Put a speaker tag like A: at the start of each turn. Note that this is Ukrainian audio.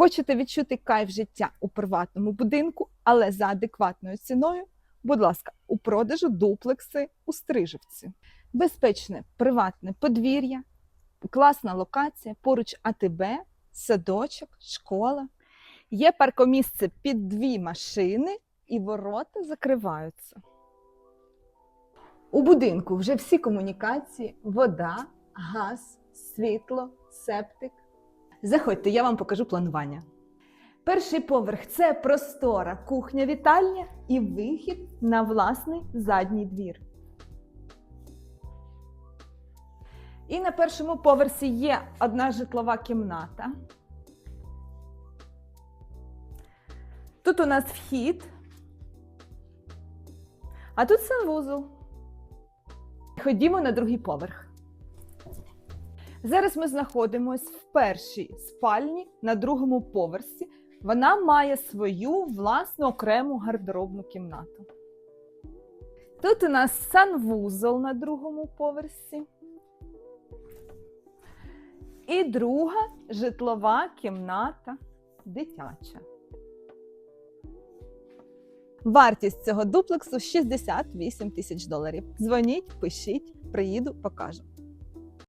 A: Хочете відчути кайф життя у приватному будинку, але за адекватною ціною? Будь ласка, у продажу дуплекси у Стрижівці. Безпечне приватне подвір'я, класна локація, поруч АТБ, садочок, школа. Є паркомісце під дві машини і ворота закриваються. У будинку вже всі комунікації: вода, газ, світло, септик. Заходьте, я вам покажу планування. Перший поверх це простора кухня-вітальня і вихід на власний задній двір. І на першому поверсі є одна житлова кімната. Тут у нас вхід, а тут санвузол. Ходімо на другий поверх. Зараз ми знаходимося в першій спальні на другому поверсі. Вона має свою власну окрему гардеробну кімнату. Тут у нас санвузол на другому поверсі. І друга житлова кімната дитяча. Вартість цього дуплексу 68 тисяч доларів. Дзвоніть, пишіть, приїду, покажу.